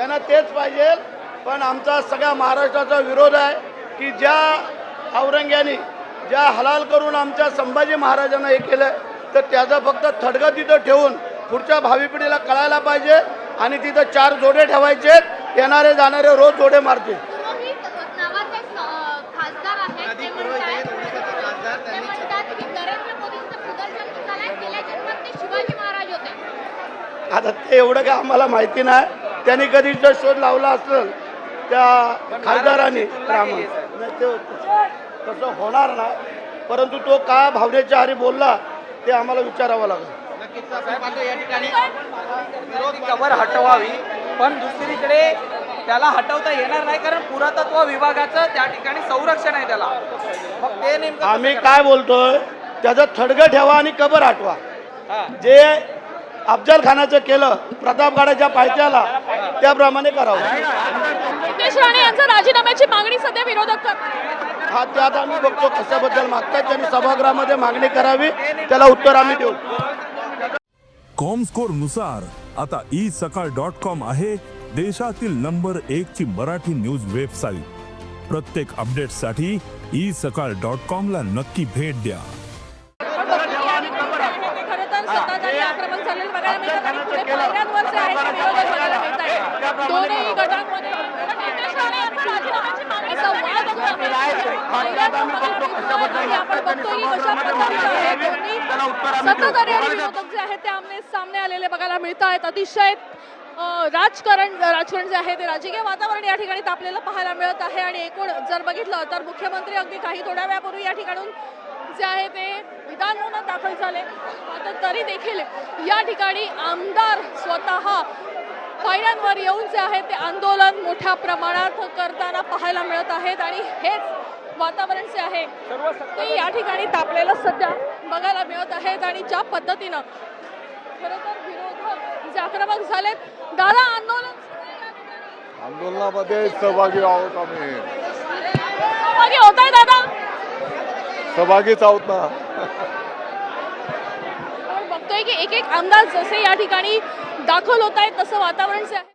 त्यांना तेच पाहिजे. पण आमचा सगळ्या महाराष्ट्राचा विरोध आहे की ज्या औरंग्याने ज्या हलाल करून आमच्या संभाजी महाराजांना हे केलं तर त्याचं फक्त थडगं तिथं ठेवून पुढच्या भावी पिढीला कळायला पाहिजे आणि तिथं चार जोडे ठेवायचे येणारे जाणारे रोज जोडे मारतील. पुरोहित नावाचे अ, खासदार आहेत ते म्हणतात ते म्हणतात की नरेंद्र मोदींचं सुदर्शन झालंय गेल्या जन्मात ते शिवाजी महाराज होते. आता ते एवढं काय आम्हाला माहिती नाही. त्यांनी कधी जर शोध लावला असेल त्या खासदारांनी ते तसं होणार नाही परंतु तो का भावनेच्या आरी बोलला ते आम्हाला विचारावं लागेल. साहेब आता या ठिकाणी विरोध कबर हटवावी पण दुसरीकडे त्याला हटवता येणार नाही कारण पुरातत्व विभागाचं त्या ठिकाणी संरक्षण आहे त्याला. मग ते नेमकं आम्ही? काय बोलतोय त्याचं थडगं ठेवा आणि कबर आठवा हा. जे अफजल खानाचं केलं प्रतापगडाच्या पायथ्याला त्याप्रमाणे करावं. नितेश राणे यांचा राजीनाम्याची मागणी सध्या विरोधक हा त्यात आम्ही बघतो कशाबद्दल मागतात त्यांनी सभागृहामध्ये मागणी करावी. त्याला उत्तर आम्ही देऊ. कॉमस्कोरनुसार आता ई सकाळ डॉट कॉम आहे देशातील नंबर एक ची मराठी न्यूज वेबसाईट. प्रत्येक अपडेटसाठी ई सकाळ डॉट कॉम ला नक्की भेट द्या. खरं तर सत्ताधारी आक्रमक झालेलं बघायला मिळतं. आणि पुढे पायऱ्यांवर जे आहे ते विरोधक बघायला मिळत आहे दोन्ही गटांमध्ये जो सत्ताधारी आणि विरोधक आहेत ते आमने सामने आलेले बघायला मिळत आहेत अतिशय राजकारण राजकारण जे आहे ते राजकीय वातावरण या ठिकाणी तापलेलं पाहायला मिळत आहे. आणि एकूण जर बघितलं तर मुख्यमंत्री अगदी काही थोड्या वेळापूर्वी या ठिकाणून जे आहे ते विधान भवनात दाखल झाले. मात्र तरी देखील या ठिकाणी आमदार स्वतः पायऱ्यांवर येऊन जे आहे ते आंदोलन मोठ्या प्रमाणात करताना पाहायला मिळत आहेत आणि हेच वातावरण जे आहे ते या ठिकाणी तापलेलं सध्या बघायला मिळत आहेत आणि ज्या पद्धतीनं खरं तर विरोधक जे आक्रमक झालेत दादा आंदोलन. आंदोलनामध्ये सहभागी आहोत आम्ही सहभागी होत आहे दादा सहभागीच आहोत ना बघतोय की एक एक आमदार जसे या ठिकाणी दाखल होत आहेत तसं वातावरण जे आहे.